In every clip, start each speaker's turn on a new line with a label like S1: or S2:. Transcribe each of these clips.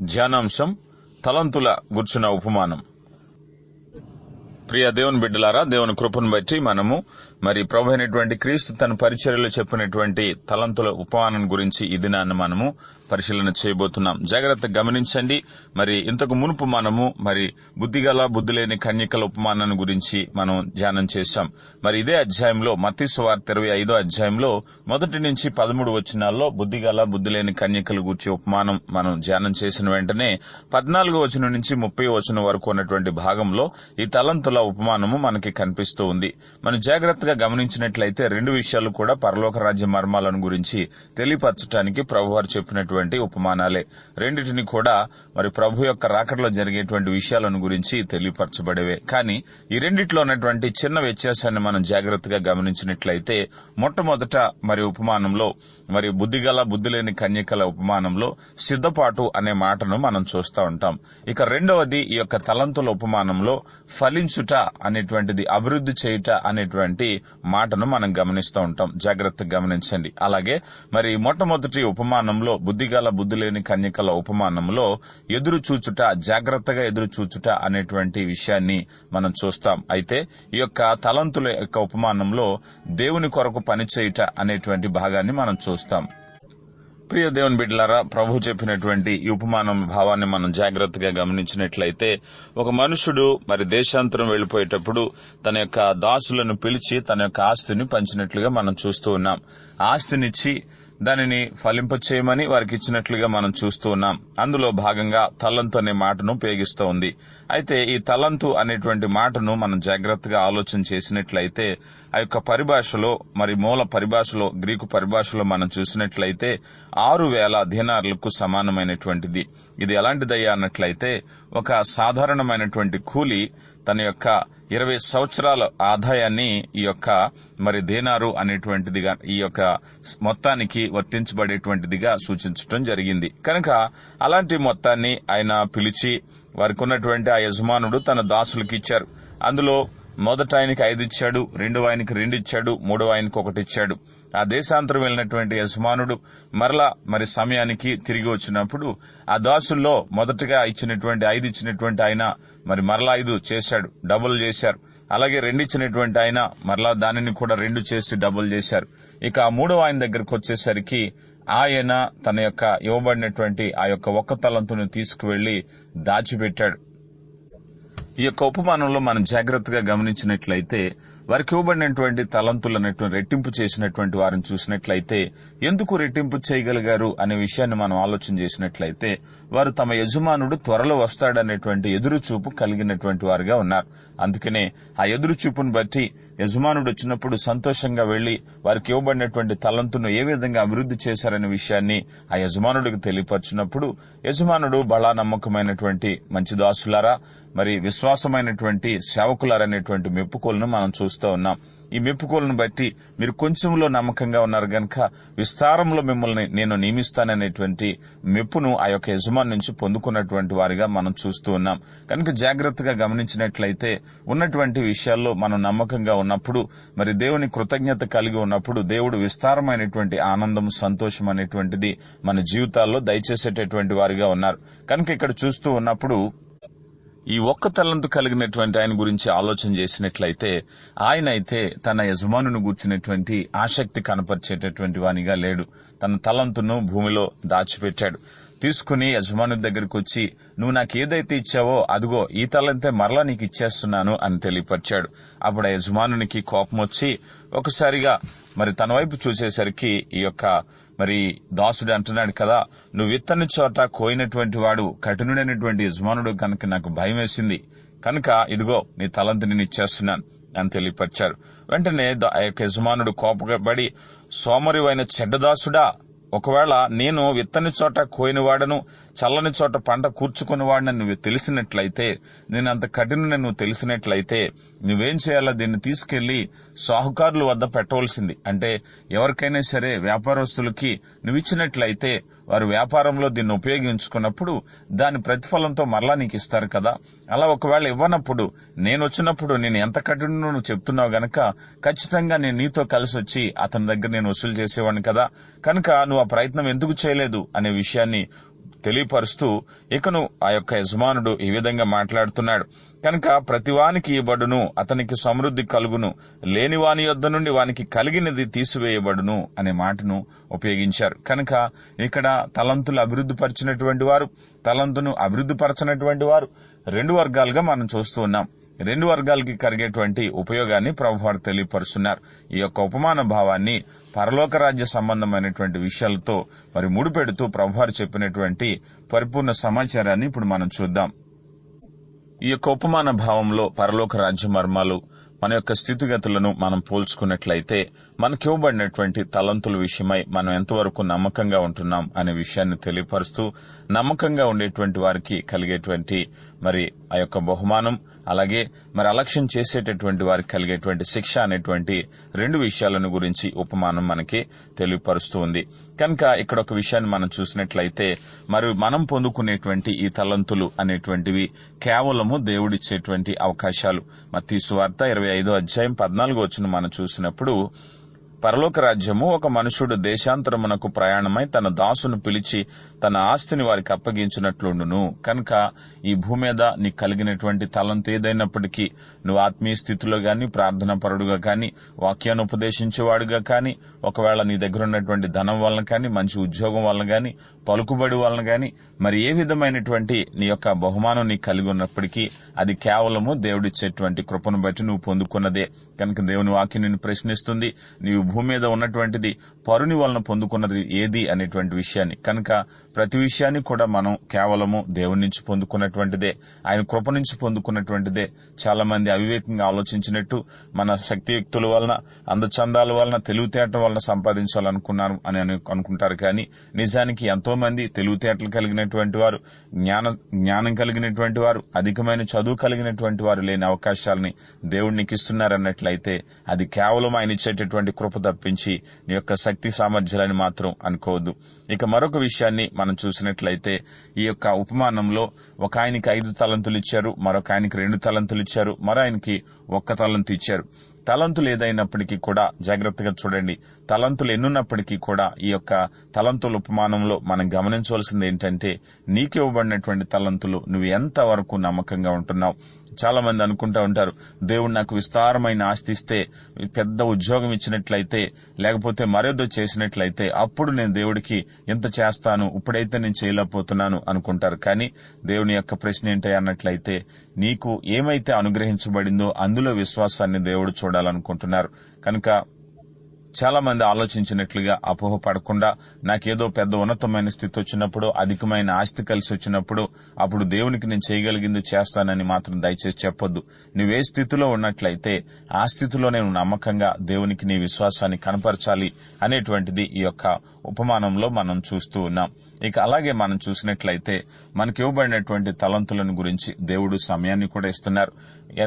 S1: ధ్యానాంశం తలంతుల గుర్చిన ఉపమానం. ప్రియ దేవుని బిడ్డలారా దేవుని కృపను బట్టి మనము మరి ప్రభు అయినటువంటి క్రీస్తు తన పరిచర్యలో చెప్పినటువంటి తలంతుల ఉపమానం గురించి ఈ దినాన్ని మనము పరిశీలన చేయబోతున్నాం. జాగ్రత్త గమనించండి. మరి ఇంతకు మునుపు మనము మరి బుద్ధిగల బుద్ధి లేని కన్యకల ఉపమానం గురించి మనం ధ్యానం చేశాం. మరి ఇదే అధ్యాయంలో మతీశ్వార్త ఇరవై ఐదో అధ్యాయంలో మొదటి నుంచి పదమూడు వచనాల్లో బుద్ధిగల బుద్ధి లేని కన్యకల గురించి ఉపమానం మనం ధ్యానం చేసిన వెంటనే పద్నాలుగో వచనం నుంచి ముప్పై వచనం వరకు ఉన్నటువంటి భాగంలో ఈ తలంతుల ఉపమానము మనకి కనిపిస్తూ ఉంది. మనం జాగ్రత్తగా గమనించినట్లయితే రెండు విషయాలు కూడా పరలోక రాజ్య మర్మాలను గురించి తెలియపరచడానికి ప్రభువారు చెప్పినటువంటి ఉపమానాలే. రెండింటిని కూడా మరి ప్రభు యొక్క రాకడలో జరిగేటువంటి విషయాలను గురించి తెలియపరచబడేవే. కానీ ఈ రెండిట్లో ఉన్నటువంటి చిన్న వ్యత్యాసాన్ని మనం జాగ్రత్తగా గమనించినట్లయితే మొట్టమొదట మరి ఉపమానంలో మరి బుద్ధిగల బుద్ధి లేని కన్యకల ఉపమానంలో సిద్ధపాటు అనే మాటను మనం చూస్తూ ఉంటాం. ఇక రెండవది ఈ యొక్క తలంతుల ఉపమానంలో ఫలించుట అనేటువంటిది అభివృద్ధి చేయుట అనేటువంటి మాటను మనం గమనిస్తూ ఉంటాం. జాగ్రత్తగా గమనించండి. అలాగే మరి మొట్టమొదటి ఉపమానంలో బుద్ధిగల బుద్ధి లేని కన్యకల ఉపమానంలో ఎదురు చూచుట జాగ్రత్తగా ఎదురు చూచుట అనేటువంటి విషయాన్ని మనం చూస్తాం. అయితే ఈ యొక్క తలంతుల యొక్క ఉపమానంలో దేవుని కొరకు పనిచేయుట అనేటువంటి భాగాన్ని మనం చూస్తాం. ప్రియ దేవుని బిడ్డలారా ప్రభు చెప్పినటువంటి ఉపమానం భావాన్ని మనం జాగ్రత్తగా గమనించినట్లయితే ఒక మనుషుడు మరి దేశాంతరం వెళ్ళిపోయేటప్పుడు తన యొక్క దాసులను పిలిచి తన యొక్క ఆస్తిని పంచినట్లుగా మనం చూస్తూ ఉన్నాం. ఆస్తినిచ్చి దానిని ఫలింపచేయమని వారికి ఇచ్చినట్లుగా మనం చూస్తూ ఉన్నాం. అందులో భాగంగా తలంతు అనే మాటను ఉపయోగిస్తూ ఉంది. అయితే ఈ తలంతు అనేటువంటి మాటను మనం జాగ్రత్తగా ఆలోచన చేసినట్లయితే ఆ యొక్క పరిభాషలో మరి మూల పరిభాషలో గ్రీకు పరిభాషలో మనం చూసినట్లయితే ఆరు వేల దినార్లకు సమానమైనటువంటిది. ఇది ఎలాంటిదయ్యా అన్నట్లయితే ఒక సాధారణమైనటువంటి కూలి తన యొక్క ఇరవై సంవత్సరాల ఆదాయాన్ని ఈ యొక్క మరి దేనారు అనేటువంటిదిగా ఈ యొక్క మొత్తానికి వర్తించబడేటువంటిదిగా సూచించడం జరిగింది. కనుక అలాంటి మొత్తాన్ని ఆయన పిలిచి వారికి ఉన్నటువంటి ఆ యజమానుడు తన దాసులకు ఇచ్చారు అందులో మొదట ఆయనకి ఐదు ఇచ్చాడు రెండవ ఆయనకి రెండు ఇచ్చాడు మూడవ ఆయనకి ఒకటి ఇచ్చాడు. ఆ దేశాంతరం వెళ్ళినటువంటి యజమానుడు మరలా మరి సమయానికి తిరిగి వచ్చినప్పుడు ఆ దాసుల్లో మొదటగా ఇచ్చినటువంటి ఐదు ఇచ్చినటువంటి ఆయన మరి మరలా ఐదు చేశాడు డబుల్ చేశారు. అలాగే రెండు ఇచ్చినటువంటి ఆయన మరలా దానిని కూడా రెండు చేసి డబుల్ చేశారు. ఇక ఆ మూడవ ఆయన దగ్గరకు వచ్చేసరికి ఆయన తన యొక్క ఇవ్వబడినటువంటి ఆ యొక్క ఒక్క తలంతుని తీసుకువెళ్ళి దాచిపెట్టాడు. ఈ యొక్క ఉపమానంలో మనం జాగ్రత్తగా గమనించినట్లయితే వారికి ఇవ్వబడినటువంటి తలంతులు అనేటువంటి రెట్టింపు చేసినటువంటి వారిని చూసినట్లయితే ఎందుకు రెట్టింపు చేయగలిగారు అనే విషయాన్ని మనం ఆలోచన చేసినట్లయితే వారు తమ యజమానుడు త్వరలో వస్తాడనేటువంటి ఎదురుచూపు కలిగినటువంటి వారుగా ఉన్నారు. అందుకనే ఆ ఎదురుచూపును బట్టి యజమానుడు వచ్చినప్పుడు సంతోషంగా వెళ్ళి వారికి ఇవ్వబడినటువంటి తలంతును ఏ విధంగా అభివృద్ధి చేశారనే విషయాన్ని ఆ యజమానుడికి తెలియపరిచినప్పుడు యజమానుడు బలా నమ్మకమైనటువంటి మంచి దాసులారా మరి విశ్వాసమైనటువంటి సేవకులారనేటువంటి మెప్పుకోలను మనం చూస్తూ ఉన్నాం. ఈ మెప్పుకోలను బట్టి మీరు కొంచెంలో నమ్మకంగా ఉన్నారు గనక విస్తారంలో మిమ్మల్ని నేను నియమిస్తాననేటువంటి మెప్పును ఆ యొక్క యజమాని నుంచి పొందుకున్నటువంటి వారిగా మనం చూస్తూ ఉన్నాం. కనుక జాగ్రత్తగా గమనించినట్లయితే ఉన్నటువంటి విషయాల్లో మనం నమ్మకంగా ఉన్నప్పుడు మరి దేవుని కృతజ్ఞత కలిగి ఉన్నప్పుడు దేవుడు విస్తారమైనటువంటి ఆనందం సంతోషం అనేటువంటిది మన జీవితాల్లో దయచేసేటటువంటి వారిగా ఉన్నారు. కనుక ఇక్కడ చూస్తూ ఉన్నప్పుడు ఈ ఒక్క తలంతు కలిగినటువంటి ఆయన గురించి ఆలోచన చేసినట్లయితే ఆయన అయితే తన యజమానుని గూర్చినటువంటి ఆసక్తి కనపరిచేటటువంటి వానిగా లేడు. తన తలంతును భూమిలో దాచిపెట్టాడు. తీసుకుని యజమాను దగ్గరికి వచ్చి నువ్వు నాకు ఏదైతే ఇచ్చావో అదిగో ఈ తలంతే మరలా నీకు ఇచ్చేస్తున్నాను అని తెలియపరిచాడు. అప్పుడు ఆ యజమానునికి కోపం వచ్చి ఒకసారిగా మరి తన వైపు చూసేసరికి ఈ యొక్క మరి దాసుడు అంటున్నాడు కదా నువ్వు విత్తని చోట కోయినటువంటి వాడు కఠినుడైనటువంటి యజమానుడు కనుక నాకు భయం వేసింది. కనుక ఇదిగో నీ తలంతిని నేను ఇచ్చేస్తున్నాను అని తెలియపరిచారు. వెంటనే ఆ యొక్క యజమానుడు కోపపడి సోమరివైన చెడ్డదాసుడా ఒకవేళ నేను విత్తని చోట కోయినవాడను చల్లని చోట పంట కూర్చుకునేవాడిని నువ్వు తెలిసినట్లయితే నేను అంత కఠినని నువ్వు తెలిసినట్లయితే నువ్వేం చేయాలో దీన్ని తీసుకెళ్ళి సాహుకారుల వద్ద పెట్టవలసింది. అంటే ఎవరికైనా సరే వ్యాపారస్తులకి నువ్వు ఇచ్చినట్లయితే వారు వ్యాపారంలో దీన్ని ఉపయోగించుకున్నప్పుడు దాని ప్రతిఫలంతో మరలా నీకు ఇస్తారు కదా. అలా ఒకవేళ ఇవ్వనప్పుడు నేను వచ్చినప్పుడు నేను ఎంత కఠిన నువ్వు చెప్తున్నావు గనక ఖచ్చితంగా నేను నీతో కలిసి వచ్చి అతని దగ్గర నేను వసూలు చేసేవాడిని కదా. కనుక నువ్వు ఆ ప్రయత్నం ఎందుకు చేయలేదు అనే విషయాన్ని తెలియపరుస్తూ ఇకను ఆ యొక్క యజమానుడు ఈ విధంగా మాట్లాడుతున్నాడు. కనుక ప్రతివానికి ఇవ్వబడును అతనికి సమృద్ధి కలుగును లేని వాని యొద్ద నుండి వానికి కలిగినది తీసివేయబడును అనే మాటను ఉపయోగించారు. కనుక ఇక్కడ తలంతులు అభివృద్ధి పరిచినటువంటి వారు తలంతును అభివృద్ధి పరచినటువంటి వారు రెండు వర్గాలుగా మనం చూస్తూ ఉన్నాం. రెండు వర్గాలకి కలిగేటువంటి ఉపయోగాన్ని ప్రభువారు తెలియపరుస్తున్నారు. ఈ యొక్క ఉపమాన భావాన్ని పరలోక రాజ్య సంబంధమైనటువంటి విషయాలతో మరి ముడిపెడుతూ ప్రభువారు చెప్పినటువంటి పరిపూర్ణ సమాచారాన్ని ఇప్పుడు మనం చూద్దాం. ఈ యొక్క ఉపమాన భావంలో పరలోక రాజ్య మర్మాలు మన యొక్క స్థితిగతులను మనం పోల్చుకున్నట్లయితే మనకి ఇవ్వబడినటువంటి తలంతుల విషయమై మనం ఎంతవరకు నమ్మకంగా ఉంటున్నాం అనే విషయాన్ని తెలియపరుస్తూ నమ్మకంగా ఉండేటువంటి వారికి కలిగేటువంటి మరి ఆ యొక్క బహుమానం అలాగే మరి అలక్ష్యం చేసేటటువంటి వారికి కలిగేటువంటి శిక్ష అనేటువంటి రెండు విషయాలను గురించి ఉపమానం మనకి తెలియపరుస్తూ ఉంది. కనుక ఇక్కడ ఒక విషయాన్ని మనం చూసినట్లయితే మరి మనం పొందుకునేటువంటి ఈ తలంతులు అనేటువంటివి కేవలము దేవుడిచ్చేటువంటి అవకాశాలు. మత్తీ వార్త ఇరవై ఐదో అధ్యాయం పద్నాలుగు వచ్చిన మనం చూసినప్పుడు పరలోక రాజ్యము ఒక మనుషుడు దేశాంతరమునకు ప్రయాణమై తన దాసును పిలిచి తన ఆస్తిని వారికి అప్పగించినట్లుండును. కనుక ఈ భూమి మీద నీకు కలిగినటువంటి తలంతు ఏదైనప్పటికీ నువ్వు ఆత్మీయ స్థితిలో గాని ప్రార్థన పరుడుగా కానీ వాక్యాన్ని ఉపదేశించేవాడుగా కానీ ఒకవేళ నీ దగ్గర ఉన్నటువంటి ధనం వలన కానీ మంచి ఉద్యోగం వలన కానీ పలుకుబడి వలన గాని మరి ఏ విధమైనటువంటి నీ యొక్క బహుమానం నీకు కలిగి ఉన్నప్పటికీ అది కేవలము దేవుడిచ్చేటువంటి కృపను బట్టి నువ్వు పొందుకున్నదే. కనుక దేవుని వాక్యం నిన్ను ప్రశ్నిస్తుంది. నీవు భూమి మీద ఉన్నటువంటిది పరుని వలన పొందుకున్నది ఏది అనేటువంటి విషయాన్ని. కనుక ప్రతి విషయాన్ని కూడా మనం కేవలము దేవుని నుంచి పొందుకున్నటువంటిదే ఆయన కృప నుంచి పొందుకున్నటువంటిదే. చాలా మంది అవివేకంగా ఆలోచించినట్టు మన శక్తియుక్తుల వలన అందచందాల వలన తెలివితేటల వలన సంపాదించాలనుకున్నారు అని అనుకుంటారు. కానీ నిజానికి ఎంతో మంది తెలివితేటలు కలిగినటువంటి వారు జ్ఞాన జ్ఞానం కలిగినటువంటి వారు అధికమైన చదువు కలిగినటువంటి వారు లేని అవకాశాలని దేవుడు నీకు ఇస్తున్నారన్నట్లయితే అది కేవలం ఆయన ఇచ్చేటటువంటి కృప తప్పించి నీ యొక్క శక్తి సామర్థ్యాలని మాత్రం అనుకోవద్దు. ఇక మరొక విషయాన్ని మనం చూసినట్లయితే ఈ యొక్క ఉపమానంలో ఒక ఆయనకి ఐదు తలంతులు ఇచ్చారు మరొక ఆయనకి రెండు తలంతులు ఇచ్చారు మరో ఆయనకి ఒక్క తలంతు ఇచ్చారు. తలంతులు ఏదైనప్పటికీ కూడా జాగ్రత్తగా చూడండి. తలంతులు ఎన్నున్నప్పటికీ కూడా ఈ యొక్క తలంతుల ఉపమానంలో మనం గమనించవలసింది ఏంటంటే నీకు ఇవ్వబడినటువంటి తలంతులు నువ్వు ఎంతవరకు నమ్మకంగా ఉంటున్నావు? చాలా మంది అనుకుంటూ ఉంటారు దేవుడు నాకు విస్తారమైన ఆస్తి ఇస్తే పెద్ద ఉద్యోగం ఇచ్చినట్లయితే లేకపోతే మరేదో చేసినట్లయితే అప్పుడు నేను దేవుడికి ఎంత చేస్తాను? ఇప్పుడైతే నేను చేయలేకపోతున్నాను అనుకుంటారు. కానీ దేవుని యొక్క ప్రశ్న ఏంటి అన్నట్లయితే నీకు ఏమైతే అనుగ్రహించబడిందో అందులో విశ్వాసాన్ని దేవుడు చూడాలనుకుంటున్నారు. కనుక చాలా మంది ఆలోచించినట్లుగా అపోహ పడకుండా నాకేదో పెద్ద ఉన్నతమైన స్థితి వచ్చినప్పుడు అధికమైన ఆస్తి కలిసి వచ్చినప్పుడు అప్పుడు దేవునికి నేను చేయగలిగింది చేస్తానని మాత్రం దయచేసి చెప్పొద్దు. నువ్వే స్థితిలో ఉన్నట్లయితే ఆ స్థితిలో నేను నమ్మకంగా దేవునికి నీ విశ్వాసాన్ని కనపరచాలి అనేటువంటిది ఈ యొక్క ఉపమానంలో మనం చూస్తూ ఉన్నాం. ఇక అలాగే మనం చూసినట్లయితే మనకి ఇవ్వబడినటువంటి తలంతులను గురించి దేవుడు సమయాన్ని కూడా ఇస్తున్నారు.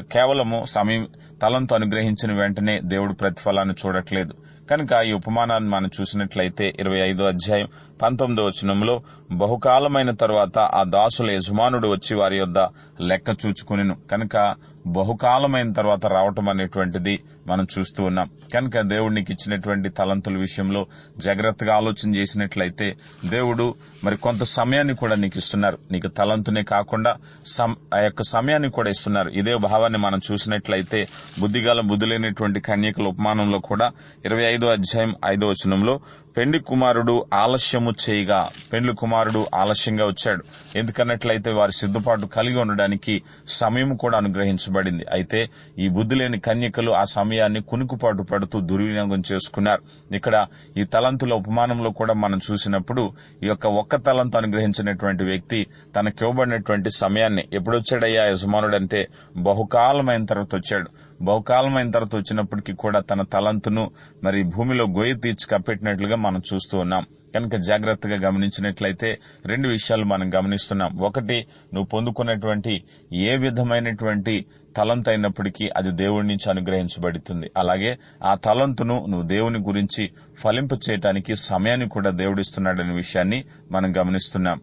S1: కేవలము సమయం తలంతు అనుగ్రహించిన వెంటనే దేవుడు ప్రతిఫలాన్ని చూడట్లేదు. కనుక ఈ ఉపమానాన్ని మనం చూసినట్లయితే ఇరవై ఐదో అధ్యాయం పంతొమ్మిదో వచనంలో బహుకాలమైన తర్వాత ఆ దాసుల యజమానుడు వచ్చి వారి యొద్ద లెక్క చూచుకునిను. కనుక బహుకాలమైన తర్వాత రావటం అనేటువంటిది మనం చూస్తూ ఉన్నాం. కనుక దేవుడికి ఇచ్చినటువంటి తలంతుల విషయంలో జాగ్రత్తగా ఆలోచన చేసినట్లయితే దేవుడు మరి కొంత సమయాన్ని కూడా నీకు ఇస్తున్నారు. నీకు తలంతునే కాకుండా సం- ఆ యొక్క సమయాన్ని కూడా ఇస్తున్నారు. ఇదే భావాన్ని మనం చూసినట్లయితే బుద్ధిగల బుద్ధి లేనటువంటి కన్యకల ఉపమానంలో కూడా ఇరవై ఐదో అధ్యాయం ఐదో వచనంలో పెండి కుమారుడు ఆలస్యము చేయగా పెండ్లి కుమారుడు ఆలస్యంగా వచ్చాడు. ఎందుకన్నట్లయితే వారి సిద్ధపాటు కలిగి ఉండడానికి సమయం కూడా అనుగ్రహించబడింది. అయితే ఈ బుద్ధి లేని కన్యకలు ఆ సమయాన్ని కునుకుపాటు పడుతూ దుర్వినియోగం చేసుకున్నారు. ఇక్కడ ఈ తలంతుల ఉపమానంలో కూడా మనం చూసినప్పుడు ఈ యొక్క ఒక్క తలంతు అనుగ్రహించినటువంటి వ్యక్తి తనకి ఇవ్వబడినటువంటి సమయాన్ని ఎప్పుడొచ్చాడయ్యా యజమానుడంటే బహుకాలమైన తర్వాత వచ్చాడు. బహుకాలమైన తర్వాత వచ్చినప్పటికీ కూడా తన తలంతును మరి భూమిలో గొయ్యి తీర్చి కప్పెట్టినట్లుగా మనం చూస్తూ ఉన్నాం. కనుక జాగ్రత్తగా గమనించినట్లయితే రెండు విషయాలు మనం గమనిస్తున్నాం. ఒకటి నువ్వు పొందుకున్నటువంటి ఏ విధమైనటువంటి తలంత అయినప్పటికీ అది దేవుడి నుంచి అనుగ్రహించబడుతుంది. అలాగే ఆ తలంతును నువ్వు దేవుని గురించి ఫలింప చేయటానికి సమయాన్ని కూడా దేవుడిస్తున్నాడనే విషయాన్ని మనం గమనిస్తున్నాం.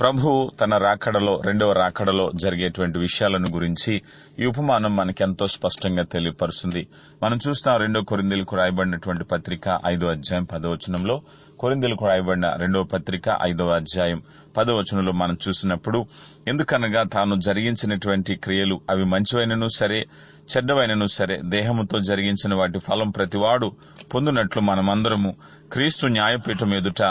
S1: ప్రభు తన రాకడలో రెండవ రాకడలో జరిగేటువంటి విషయాలను గురించి ఈ ఉపమానం మనకెంతో స్పష్టంగా తెలియపరుస్తుంది. మనం చూస్తాం రెండో కొరిందీలకు రాయబడినటువంటి పత్రిక ఐదో అధ్యాయం పదవచనంలో కొరిందెలకు రాయబడిన రెండవ పత్రిక ఐదవ అధ్యాయం పదవచనంలో మనం చూసినప్పుడు ఎందుకనగా తాను జరిగించినటువంటి క్రియలు అవి మంచివైనను సరే చెడ్డవైనను సరే దేహముతో జరిగించిన వాటి ఫలం ప్రతివాడు పొందినట్లు మనమందరము క్రీస్తు న్యాయపీఠం ఎదుట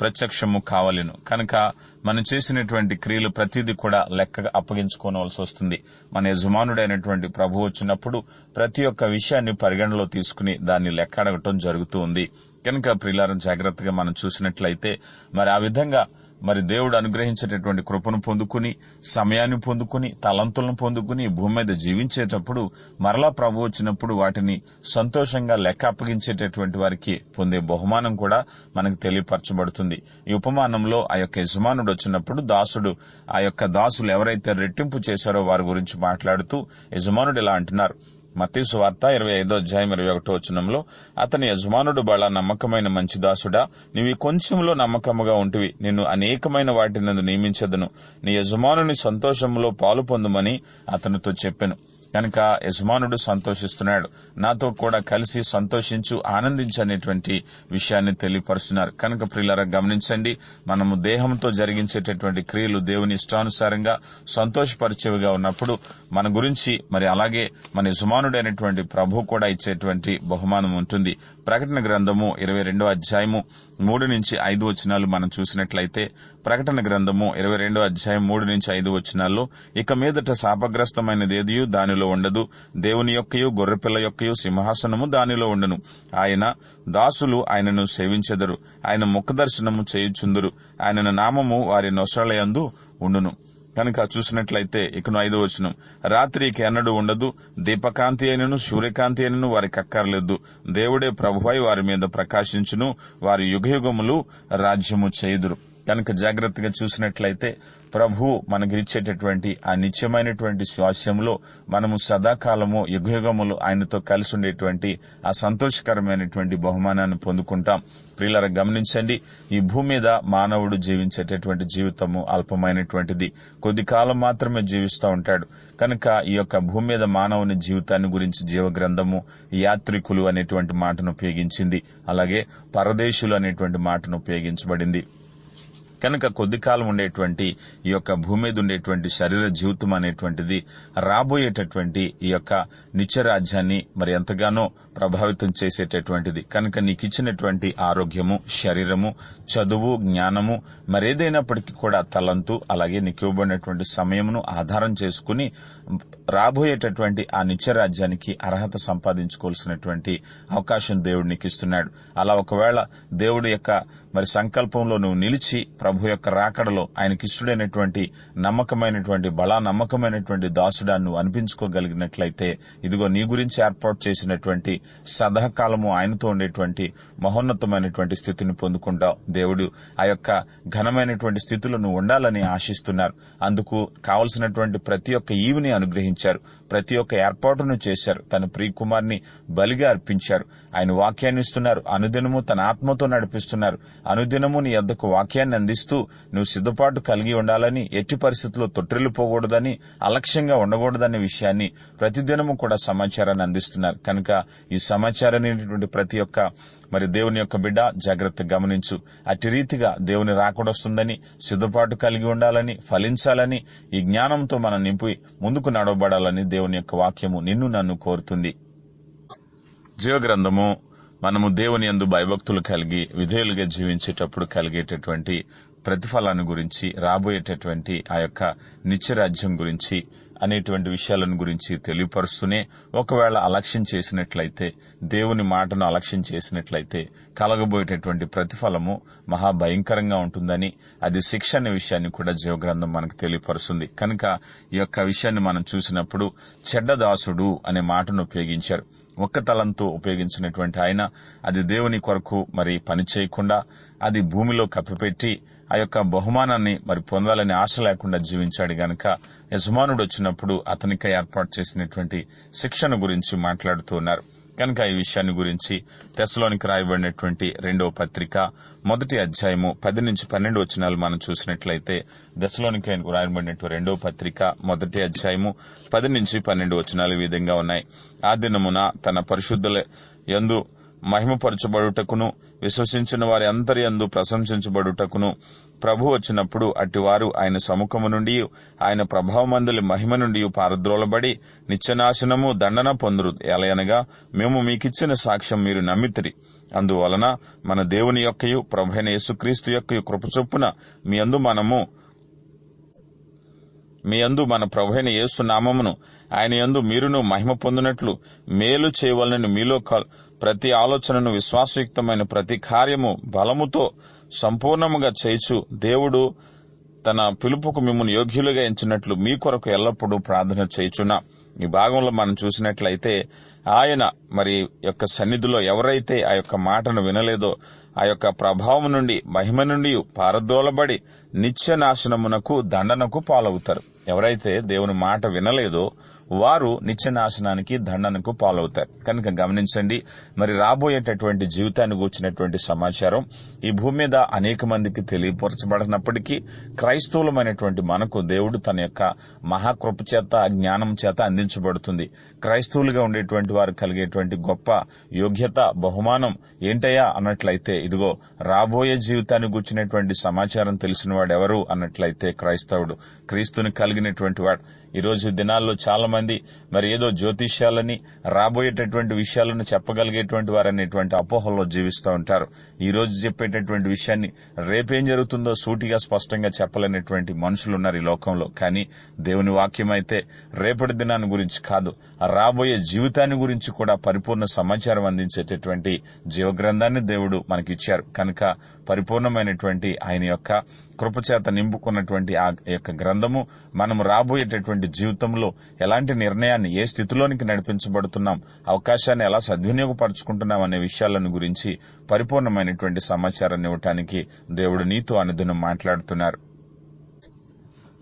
S1: ప్రత్యక్షము కావలను. కనుక మనం చేసినటువంటి క్రియలు ప్రతిదీ కూడా లెక్క అప్పగించుకోవలసి వస్తుంది. మన యజమానుడైనటువంటి ప్రభు వచ్చినప్పుడు ప్రతి ఒక్క విషయాన్ని పరిగణలో తీసుకుని దాన్ని లెక్క అడగటం జరుగుతూ ఉంది. కనుక ప్రిలారం జాగ్రత్తగా మనం చూసినట్లయితే మరి ఆ విధంగా మరి దేవుడు అనుగ్రహించేటటువంటి కృపను పొందుకుని సమయాన్ని పొందుకుని తలంతులను పొందుకుని భూమి మీద జీవించేటప్పుడు మరలా ప్రభు వచ్చినప్పుడు వాటిని సంతోషంగా లెక్క అప్పగించేటటువంటి వారికి పొందే బహుమానం కూడా మనకు తెలియపరచబడుతుంది. ఈ ఉపమానంలో ఆ యొక్క యజమానుడు వచ్చినప్పుడు దాసుడు ఆ యొక్క దాసులు ఎవరైతే రెట్టింపు చేశారో వారి గురించి మాట్లాడుతూ యజమానుడు ఇలా అంటున్నారు. మతీసు వార్త ఇరవై ఐదో అధ్యాయం ఇరవై ఒకటో వచనంలో అతని యజమానుడు బళ నమ్మకమైన మంచి దాసుడా నీవి కొంచెంలో నమ్మకముగా ఉంటివి నిన్ను అనేకమైన వాటి నందు నియమించదును. నీ యజమానుని సంతోషంలో పాలు పొందుమని అతనితో చెప్పాను. కనుక యజమానుడు సంతోషిస్తున్నాడు. నాతో కూడా కలిసి సంతోషించు ఆనందించనేటువంటి విషయాన్ని తెలియపరుస్తున్నారు. కనుక ప్రియులరా గమనించండి మనము దేహంతో జరిగించేటటువంటి క్రియలు దేవుని ఇష్టానుసారంగా సంతోషపరిచేవిగా ఉన్నప్పుడు మన గురించి మరి అలాగే మన యజమానుడైనటువంటి ప్రభు కూడా ఇచ్చేటువంటి బహుమానం ఉంటుంది. ప్రకటన గ్రంథము ఇరవై రెండో అధ్యాయము మూడు నుంచి ఐదు వచనాలు మనం చూసినట్లయితే ప్రకటన గ్రంథము ఇరవై రెండో అధ్యాయం మూడు నుంచి ఐదు వచనాల్లో ఇక మీదట శాపగ్రస్తమైనది ఏదియు దానిలో ఉండదు. దేవుని యొక్కయు గొర్రెపిల్ల యొక్కయు సింహాసనము దానిలో ఉండను. ఆయన దాసులు ఆయనను సేవించెదరు. ఆయన ముఖదర్శనము చేయుచుందురు. ఆయన నామము వారి నొసలయందు ఉండును. కనుక చూసినట్లయితే ఇకను ఐదో వచనం. రాత్రికి ఎన్నడూ ఉండదు దీపకాంతి అయినను సూర్యకాంతి అయినను వారికి అక్కర్లేదు దేవుడే ప్రభువై వారి మీద ప్రకాశించును వారి యుగయుగములు రాజ్యము చేయుదురు. కనుక జాగ్రత్తగా చూసినట్లయితే ప్రభు మనకి ఇచ్చేటటువంటి ఆ నిత్యమైనటువంటి స్వాస్యంలో మనము సదాకాలము యుగయుగములు ఆయనతో కలిసి ఉండేటువంటి ఆ సంతోషకరమైనటువంటి బహుమానాన్ని పొందుకుంటాం. ప్రియులర గమనించండి ఈ భూమి మీద మానవుడు జీవించేటటువంటి జీవితము అల్పమైనటువంటిది. కొద్ది కాలం మాత్రమే జీవిస్తూ ఉంటాడు. కనుక ఈ యొక్క భూమి మీద మానవుని జీవితాన్ని గురించి జీవగ్రంథము యాత్రికులు అనేటువంటి మాటను ఉపయోగించింది. అలాగే పరదేశులు అనేటువంటి మాటను ఉపయోగించబడింది. కనుక కొద్ది కాలం ఉండేటువంటి ఈ యొక్క భూమి మీద ఉండేటువంటి శరీర జీవితం అనేటువంటిది రాబోయేటటువంటి ఈ యొక్క నిత్యరాజ్యాన్ని మరి ఎంతగానో ప్రభావితం చేసేటటువంటిది. కనుక నీకు ఇచ్చినటువంటి ఆరోగ్యము శరీరము చదువు జ్ఞానము మరేదైనప్పటికీ కూడా తలంతు అలాగే నీకు ఇవ్వబడినటువంటి సమయమును ఆధారం చేసుకుని రాబోయేటటువంటి ఆ నిత్యరాజ్యానికి అర్హత సంపాదించుకోవాల్సినటువంటి అవకాశం దేవుడు నీకు ఇస్తున్నాడు అలా ఒకవేళ దేవుడి యొక్క మరి సంకల్పంలో నువ్వు నిలిచి ప్రభు యొక్క రాకడలో ఆయన కిష్టుడైనటువంటి నమ్మకమైనటువంటి బలా నమ్మకమైనటువంటి దాసుడా నువ్వు అనిపించుకోగలిగినట్లయితే ఇదిగో నీ గురించి ఏర్పాటు చేసినటువంటి సదాకాలము ఆయనతో ఉండేటువంటి మహోన్నతమైనటువంటి స్థితిని పొందుకుంటావు. దేవుడు ఆ యొక్క ఘనమైనటువంటి స్థితిలో నువ్వు ఉండాలని ఆశిస్తున్నారు. అందుకు కావలసినటువంటి ప్రతి ఒక్క ఈవిని అనుగ్రహించారు. ప్రతి ఒక్క ఏర్పాటును చేశారు. తన ప్రియకుమార్ని బలిగా అర్పించారు. ఆయన వాక్యాన్ని ఇస్తున్నారు. అనుదినము తన ఆత్మతో నడిపిస్తున్నారు. అనుదినము నీ యొద్దకు వాక్యాన్ని అందిస్తూ నువ్వు సిద్ధపాటు కలిగి ఉండాలని ఎట్టి పరిస్థితుల్లో తొట్టిల్లిపోకూడదని అలక్ష్యంగా ఉండకూడదనే విషయాన్ని ప్రతిదినము కూడా సమాచారాన్ని అందిస్తున్నారు. కనుక ఈ సమాచారాన్ని ప్రతి ఒక్క మరి దేవుని యొక్క బిడ్డ జాగ్రత్తగా గమనించు. అట్టి రీతిగా దేవుని రాకడొస్తుందని సిద్ధపాటు కలిగి ఉండాలని ఫలించాలని ఈ జ్ఞానంతో మనం నింపి ముందుకు నడవబడాలని దేవుని యొక్క వాక్యము నిన్ను నన్ను కోరుతుంది. జీవగ్రంథము మనము దేవుని యందు భయభక్తులు కలిగి విధేయులుగా జీవించేటప్పుడు కలిగేటటువంటి ప్రతిఫలాన్ని గురించి రాబోయేటటువంటి ఆ యొక్క నిత్యరాజ్యం గురించి అనేటువంటి విషయాలను గురించి తెలియపరుస్తూనే ఒకవేళ అలక్ష్యం చేసినట్లయితే దేవుని మాటను అలక్ష్యం చేసినట్లయితే కలగబోయేటటువంటి ప్రతిఫలము మహాభయంకరంగా ఉంటుందని అది శిక్ష అనే విషయాన్ని కూడా జీవగ్రంథం మనకు తెలియపరుస్తుంది. కనుక ఈ యొక్క విషయాన్ని మనం చూసినప్పుడు చెడ్డదాసుడు అనే మాటను ఉపయోగించారు. ఒక్క తలంతో ఉపయోగించినటువంటి ఆయన అది దేవుని కొరకు మరి పని చేయకుండా అది భూమిలో కప్పిపెట్టి ఆ యొక్క బహుమానాన్ని మరి పొందాలని ఆశ లేకుండా జీవించాడు గనక యజమానుడు వచ్చినప్పుడు అతనికై ఏర్పాటు చేసినటువంటి శిక్షణ గురించి మాట్లాడుతూ ఉన్నారు. కనుక ఈ విషయాన్ని గురించి తెశలోనికి రాయబడినటువంటి రెండవ పత్రిక మొదటి అధ్యాయము పది నుంచి పన్నెండు వచనాలు మనం చూసినట్లయితే దశలోనికి రాయబడినటువంటి రెండవ పత్రిక మొదటి అధ్యాయము పది నుంచి పన్నెండు వచనాలు ఈ విధంగా ఉన్నాయి. ఆ దినమున తన పరిశుద్ధుల యందు మహిమపరచబడుటకును విశ్వసించిన వారి అందరి అందు ప్రశంసించబడుటకును. ప్రభు వచ్చినప్పుడు అట్టివారు ఆయన సముఖము నుండి ఆయన ప్రభావమందులి మహిమ నుండి పారద్రోలబడి నిత్యనాశనము దండన పొందురు. ఎలయనగా మేము మీకిచ్చిన సాక్ష్యం మీరు నమ్మితిరి. అందువలన మన దేవుని యొక్కయు ప్రభైన యేసుక్రీస్తు యొక్క కృపచొప్పున మీ అందు మనము మీ యందు మన ప్రభువైన యేసు నామమును ఆయన యందు మీరును మహిమ పొందినట్లు మేలు చేయవలనని మీలో ప్రతి ఆలోచనను విశ్వాసయుక్తమైన ప్రతి కార్యము బలముతో సంపూర్ణముగా చేయిచు దేవుడు తన పిలుపుకు మిమ్మల్ని యోగ్యులుగా ఎంచినట్లు మీ కొరకు ఎల్లప్పుడూ ప్రార్థన చేయుచున్నా. ఈ భాగంలో మనం చూసినట్లయితే ఆయన మరి యొక్క సన్నిధిలో ఎవరైతే ఆ యొక్క మాటను వినలేదో ఆ యొక్క ప్రభావం నుండి మహిమ నుండి పారదోలబడి నిత్య నాశనమునకు దండనకు పాలవుతారు. ఎవరైతే దేవుని మాట వినలేదో వారు నిత్య నాశనానికి దండనకు పాలవుతారు. కనుక గమనించండి మరి రాబోయేటటువంటి జీవితాన్ని కూర్చున్నటువంటి సమాచారం ఈ భూమి మీద అనేక మందికి తెలియపరచబడినప్పటికీ క్రైస్తవులమైనటువంటి మనకు దేవుడు తన యొక్క మహాకృప చేత జ్ఞానం చేత అందించబడుతుంది. క్రైస్తవులుగా ఉండేటువంటి వారు కలిగేటువంటి గొప్ప యోగ్యత బహుమానం ఏంటయ్యా అన్నట్లయితే ఇదిగో రాబోయే జీవితాన్ని కూర్చున్నటువంటి సమాచారం తెలిసిన వాడెవరు ఎవరు అన్నట్లయితే క్రైస్తవుడు. క్రీస్తుని కలిగినటువంటి వాడు ఈరోజు దినాల్లో చాలా మంది మరి ఏదో జ్యోతిష్యాలని రాబోయేటటువంటి విషయాలను చెప్పగలిగేటువంటి వారు అనేటువంటి అపోహల్లో జీవిస్తూ ఉంటారు. ఈ రోజు చెప్పేటటువంటి విషయాన్ని రేపేం జరుగుతుందో సూటిగా స్పష్టంగా చెప్పలేనటువంటి మనుషులు ఉన్నారు ఈ లోకంలో. కానీ దేవుని వాక్యం అయితే రేపటి దినాన్ని గురించి కాదు రాబోయే జీవితాన్ని గురించి కూడా పరిపూర్ణ సమాచారం అందించేటటువంటి జీవగ్రంథాన్ని దేవుడు మనకిచ్చారు. కనుక పరిపూర్ణమైనటువంటి ఆయన యొక్క కృపచేత నింపుకున్నటువంటి ఆ యొక్క గ్రంథము మనం రాబోయేటటువంటి జీవితంలో ఎలాంటి నిర్ణయాన్ని ఏ స్థితిలోనికి నడిపించబడుతున్నాం అవకాశాన్ని ఎలా సద్వినియోగపరచుకుంటున్నాం అనే విషయాలను గురించి పరిపూర్ణమైనటువంటి సమాచారాన్ని ఇవ్వటానికి దేవుడు నీతో అనుదినం మాట్లాడుతున్నారు.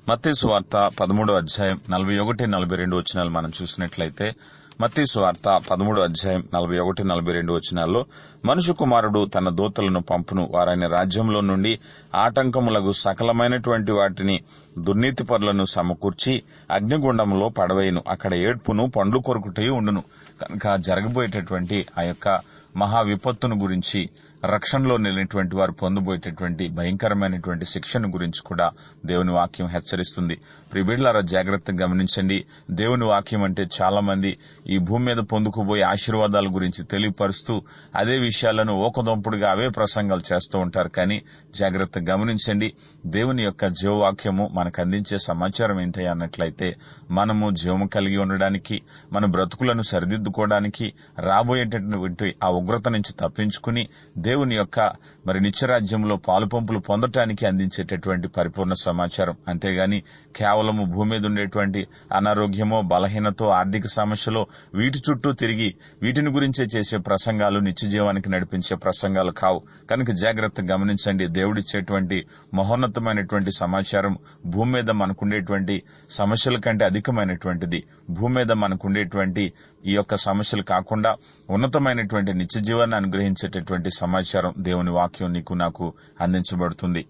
S1: మత్స్సు వార్త పదమూడో అధ్యాయం నలభై ఒకటి నలభై రెండు వచనాలు మనం చూసినట్లయితే మత్తీసు వార్త పదమూడు అధ్యాయం నలభై ఒకటి నలభై రెండు వచనాల్లో మనుషు కుమారుడు తన దూతలను పంపును. వారైన రాజ్యంలో నుండి ఆటంకములకు సకలమైనటువంటి వాటిని దుర్నీతి పరులను సమకూర్చి అగ్నిగుండంలో పడవేయును. అక్కడ ఏడ్పును పండ్లు కొరుకుటయు ఉండును. కనుక జరగబోయేటటువంటి ఆ యొక్క మహా విపత్తును గురించి రక్షణలో నిలినటువంటి వారు పొందబోయేటటువంటి భయంకరమైనటువంటి శిక్షను గురించి కూడా దేవుని వాక్యం హెచ్చరిస్తుంది. ప్రిబిడ్లారా జాగ్రత్తగా గమనించండి. దేవుని వాక్యం అంటే చాలా మంది ఈ భూమి మీద పొందుకుపోయే ఆశీర్వాదాల గురించి తెలియపరుస్తూ అదే విషయాలను ఓకదొంపుడుగా అవే ప్రసంగాలు చేస్తూ ఉంటారు. కానీ జాగ్రత్తగా గమనించండి. దేవుని యొక్క జీవవాక్యము మనకు అందించే సమాచారం ఏంటి అన్నట్లయితే మనము జీవము కలిగి ఉండడానికి మన బ్రతుకులను సరిదిద్దుకోవడానికి రాబోయేటటువంటి ఆ ఉగ్రత నుంచి తప్పించుకుని దేవుని యొక్క మరి నిత్యరాజ్యంలో పాలుపంపులు పొందటానికి అందించేటటువంటి పరిపూర్ణ సమాచారం. అంతేగాని కేవలము భూమి మీద ఉండేటువంటి అనారోగ్యమో బలహీనతో ఆర్థిక సమస్యలో వీటి చుట్టూ తిరిగి వీటిని గురించే చేసే ప్రసంగాలు నిత్య జీవానికి నడిపించే ప్రసంగాలు కావు. కనుక జాగ్రత్తగా గమనించండి. దేవుడిచ్చేటువంటి మహోన్నతమైనటువంటి సమాచారం భూమి మీద మనకుండేటువంటి సమస్యల కంటే అధికమైనటువంటిది. భూమి మీద మనకు ఉండేటువంటి ఈ యొక్క సమస్యలు కాకుండా ఉన్నతమైనటువంటి నిత్య జీవాన్ని అనుగ్రహించేటటువంటి సమాచారం దేవుని వాక్యం నీకు నాకు అందించబడుతుంది.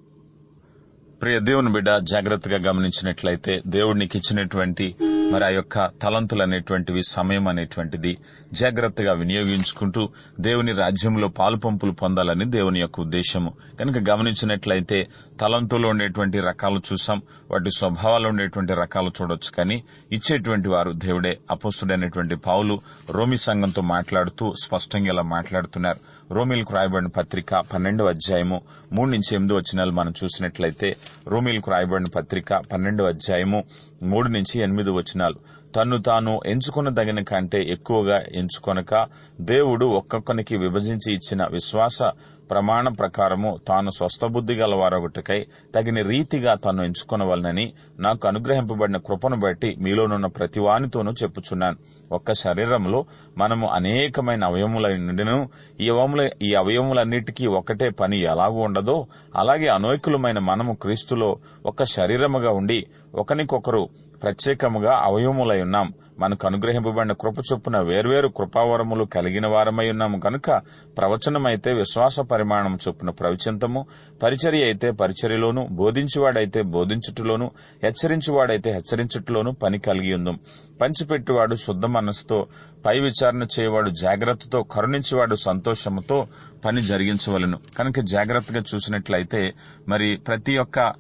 S1: ప్రియ దేవుని బిడ్డ జాగ్రత్తగా గమనించినట్లయితే దేవుడికి ఇచ్చినటువంటి మరి ఆ యొక్క తలంతులు అనేటువంటివి సమయం అనేటువంటిది జాగ్రత్తగా వినియోగించుకుంటూ దేవుని రాజ్యంలో పాలు పంపులు పొందాలని దేవుని యొక్క ఉద్దేశము. కనుక గమనించినట్లయితే తలంతులు ఉండేటువంటి రకాలు చూసాం వాటి స్వభావాలు ఉండేటువంటి రకాలు చూడొచ్చు కానీ ఇచ్చేటువంటి వారు దేవుడే. అపోస్తుడైనటువంటి పావులు రోమి సంఘంతో మాట్లాడుతూ స్పష్టంగా ఇలా మాట్లాడుతున్నారు. రోమిల్కు రాయబడిన పత్రిక పన్నెండో అధ్యాయము మూడు నుంచి ఎనిమిది వచనాలు మనం చూసినట్లయితే రోమిల్కు రాయబడిన పత్రిక పన్నెండో అధ్యాయము మూడు నుంచి ఎనిమిది వచనాలు. తను తాను ఎంచుకున్నదగిన కంటే ఎక్కువగా ఎంచుకొనక దేవుడు ఒక్కొక్కనికి విభజించి ఇచ్చిన విశ్వాస ప్రమాణ ప్రకారము తాను స్వస్థబుద్ధి గలవారొకటికై తగిన రీతిగా తాను ఎంచుకొనవలనని నాకు అనుగ్రహింపబడిన కృపను బట్టి మీలోనున్న ప్రతివానితోనూ చెప్పుచున్నాను. ఒక్క శరీరంలో మనము అనేకమైన అవయములను ఈ అవముల ఈ అవయములన్నిటికీ ఒకటే పని ఎలాగూ ఉండదో అలాగే అనేకులమైన మనము క్రీస్తులో ఒక శరీరముగా ఉండి ఒకనికొకరు ప్రత్యేకముగా అవయములై ఉన్నాం. మనకు అనుగ్రహింపబడిన కృప చొప్పున వేర్వేరు కృపావరములు కలిగిన వారమై ఉన్నాము. కనుక ప్రవచనమైతే విశ్వాస పరిమాణం చొప్పున ప్రవచింతము. పరిచర్య అయితే పరిచర్యలోను బోధించువాడైతే బోధించుటలోను హెచ్చరించువాడైతే హెచ్చరించుటలోను పని కలిగి ఉందాం. పంచిపెట్టువాడు శుద్ధ మనసుతో పై విచారణ చేయవాడు జాగ్రత్తతో కరుణించేవాడు సంతోషముతో పని జరిగించవలను. కనుక జాగ్రత్తగా చూసినట్లయితే మరి ప్రతి ఒక్క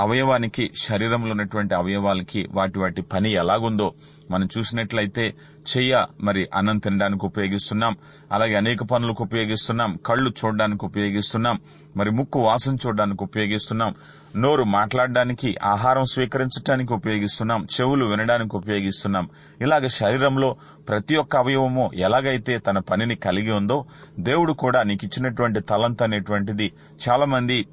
S1: అవయవానికి శరీరంలో ఉన్నటువంటి అవయవాలకి వాటి వాటి పని ఎలాగుందో మనం చూసినట్లయితే చెయ్య మరి అన్నం తినడానికి ఉపయోగిస్తున్నాం. అలాగే అనేక పనులకు ఉపయోగిస్తున్నాం. కళ్ళు చూడడానికి ఉపయోగిస్తున్నాం. మరి ముక్కు వాసన చూడడానికి ఉపయోగిస్తున్నాం. నోరు మాట్లాడడానికి ఆహారం స్వీకరించడానికి ఉపయోగిస్తున్నాం. చెవులు వినడానికి ఉపయోగిస్తున్నాం. ఇలాగ శరీరంలో ప్రతి ఒక్క అవయవము ఎలాగైతే తన పనిని కలిగి ఉందో దేవుడు కూడా నీకు ఇచ్చినటువంటి తలంత అనేటువంటిది చాలా మంది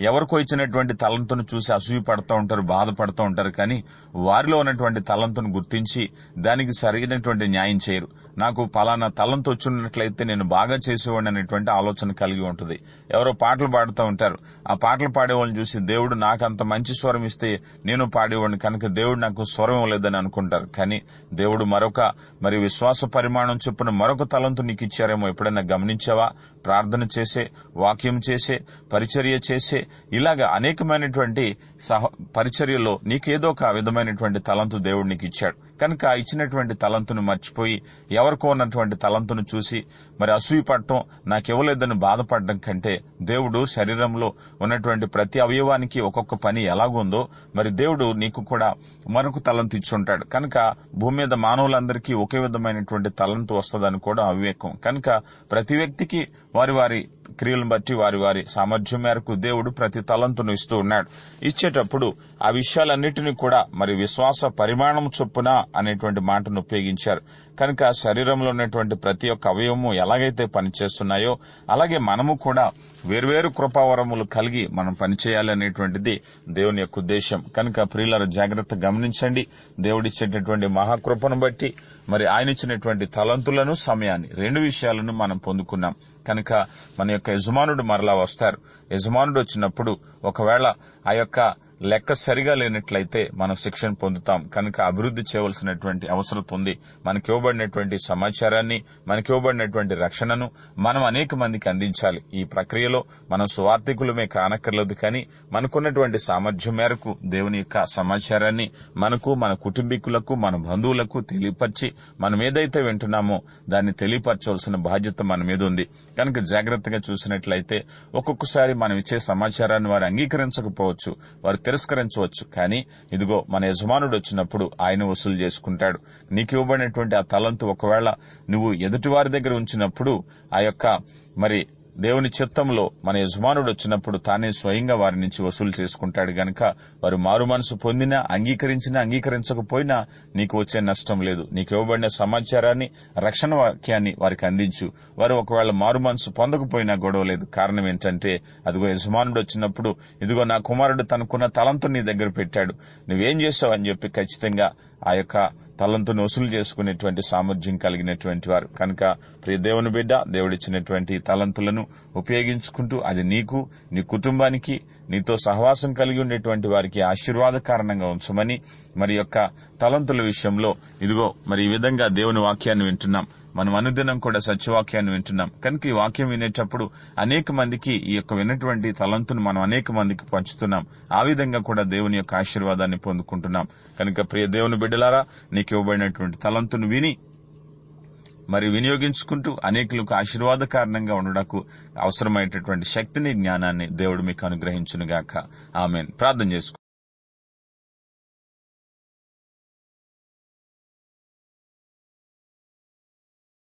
S1: ఎవరికో ఇచ్చినటువంటి తలంతును చూసి అసూయ పడుతూ ఉంటారు బాధపడుతూ ఉంటారు కానీ వారిలో ఉన్నటువంటి తలంతును గుర్తించి దానికి సరైనటువంటి న్యాయం చేయరు. నాకు పలానా తలంతు వచ్చినట్లయితే నేను బాగా చేసేవాడిని అనేటువంటి ఆలోచన కలిగి ఉంటుంది. ఎవరో పాటలు పాడుతూ ఉంటారు. ఆ పాటలు పాడేవాళ్ళని చూసి దేవుడు నాకు అంత మంచి స్వరం ఇస్తే నేను పాడేవాడిని కనుక దేవుడు నాకు స్వరం ఇవ్వలేదని అనుకుంటారు. కానీ దేవుడు మరొక మరి విశ్వాస పరిమాణం చొప్పున మరొక తలంతు నీకు ఇచ్చారేమో ఎప్పుడైనా గమనించావా? ప్రార్థన చేసే వాక్యం చేసే పరిచర్య చేసే ఇలాగా అనేకమైనటువంటి సహ పరిచర్యలో నీకేదో ఒక విధమైనటువంటి తలంతు దేవుడు నీకు ఇచ్చాడు కనుక ఇచ్చినటువంటి తలంతును మర్చిపోయి ఎవరికో ఉన్నటువంటి తలంతును చూసి మరి అసూయ పడటం నాకివ్వలేదని బాధపడడం కంటే దేవుడు శరీరంలో ఉన్నటువంటి ప్రతి అవయవానికి ఒక్కొక్క పని ఎలాగుందో మరి దేవుడు నీకు కూడా మరొక తలంతు ఇచ్చుంటాడు. కనుక భూమి మీద మానవులందరికీ ఒకే విధమైనటువంటి తలంతు వస్తుందని కూడా అవివేకం. కనుక ప్రతి వ్యక్తికి వారి వారి క్రియలను బట్టి వారి వారి సామర్థ్యం మేరకు దేవుడు ప్రతి తలంతును ఇస్తూ ఉన్నాడు. ఇచ్చేటప్పుడు ఆ విషయాలన్నింటినీ కూడా మరి విశ్వాస పరిమాణం చొప్పున అనేటువంటి మాటను ఉపయోగించారు. కనుక శరీరంలో ఉన్నటువంటి ప్రతి ఒక్క అవయవము ఎలాగైతే పనిచేస్తున్నాయో అలాగే మనము కూడా వేర్వేరు కృపావరములు కలిగి మనం పనిచేయాలనేటువంటిది దేవుని యొక్క ఉద్దేశం. కనుక ప్రియుల జాగ్రత్త గమనించండి. దేవుడిచ్చేటటువంటి మహాకృపను బట్టి మరి ఆయన ఇచ్చినటువంటి తలంతులను సమయాన్ని రెండు విషయాలను మనం పొందుకున్నాం. కనుక మన యొక్క యజమానుడు మరలా వస్తారు. యజమానుడు వచ్చినప్పుడు ఒకవేళ ఆ యొక్క లెక్క సరిగా లేనట్లయితే మనం శిక్షణ పొందుతాం. కనుక అభివృద్ధి చేయవలసినటువంటి అవసరం ఉంది మనకి ఇవ్వబడినటువంటి సమాచారాన్ని మనకి ఇవ్వబడినటువంటి రక్షణను మనం అనేక మందికి అందించాలి. ఈ ప్రక్రియలో మనం సువార్థికులమే కానక్కర్లేదు కానీ మనకున్నటువంటి సామర్థ్యం మేరకు దేవుని యొక్క సమాచారాన్ని మనకు మన కుటుంబీకులకు మన బంధువులకు తెలియపరిచి మనం ఏదైతే వింటున్నామో దాన్ని తెలియపరచవలసిన బాధ్యత మన మీద ఉంది. కనుక జాగ్రత్తగా చూసినట్లయితే ఒక్కొక్కసారి మనం ఇచ్చే సమాచారాన్ని వారు అంగీకరించకపోవచ్చు. వారు తిరస్కరించవచ్చు. కానీ ఇదిగో మన యజమానుడు వచ్చినప్పుడు ఆయన వసూలు చేసుకుంటాడు. నీకు ఇవ్వబడినటువంటి ఆ తలంతు ఒకవేళ నువ్వు ఎదుటివారి దగ్గర ఉంచినప్పుడు ఆ యొక్క మరి దేవుని చిత్తంలో మన యజమానుడు వచ్చినప్పుడు తానే స్వయంగా వారి నుంచి వసూలు చేసుకుంటాడు గనక వారు మారు మనసు పొందినా అంగీకరించినా అంగీకరించకపోయినా నీకు వచ్చే నష్టం లేదు. నీకు ఇవ్వబడిన సమాచారాన్ని రక్షణ వాక్యాన్ని వారికి అందించు. వారు ఒకవేళ మారు మనసు పొందకపోయినా గొడవ లేదు. కారణం ఏంటంటే అదిగో యజమానుడు వచ్చినప్పుడు ఇదిగో నా కుమారుడు తనకున్న తలంతో నీ దగ్గర పెట్టాడు. నువ్వేం చేసావు అని చెప్పి ఖచ్చితంగా ఆ యొక్క తలంతో వసూలు చేసుకునేటువంటి సామర్థ్యం కలిగినటువంటి వారు. కనుక ప్రియ దేవుని బిడ్డ దేవుడిచ్చినటువంటి తలంతులను ఉపయోగించుకుంటూ అది నీకు నీ కుటుంబానికి నీతో సహవాసం కలిగి ఉండేటువంటి వారికి ఆశీర్వాద కారణంగా ఉంచమని మరి యొక్క తలంతుల విషయంలో ఇదిగో మరి ఈ విధంగా దేవుని వాక్యాన్ని వింటున్నాం. మనం అనుదినం కూడా సత్యవాక్యాన్ని వింటున్నాం. కనుక ఈ వాక్యం వినేటప్పుడు అనేక మందికి ఈ యొక్క విన్నటువంటి తలంతును మనం అనేక మందికి పంచుతున్నాం. ఆ విధంగా కూడా దేవుని యొక్క ఆశీర్వాదాన్ని పొందుకుంటున్నాం. కనుక ప్రియ దేవుని బిడ్డలారా నీకు ఇవ్వబడినటువంటి తలంతును విని మరి వినియోగించుకుంటూ అనేకులకు ఆశీర్వాద కారణంగా ఉండడానికి అవసరమైనటువంటి శక్తిని జ్ఞానాన్ని దేవుడు మీకు అనుగ్రహించునుగాక. ఆమెన్. ప్రార్థన చేసుకో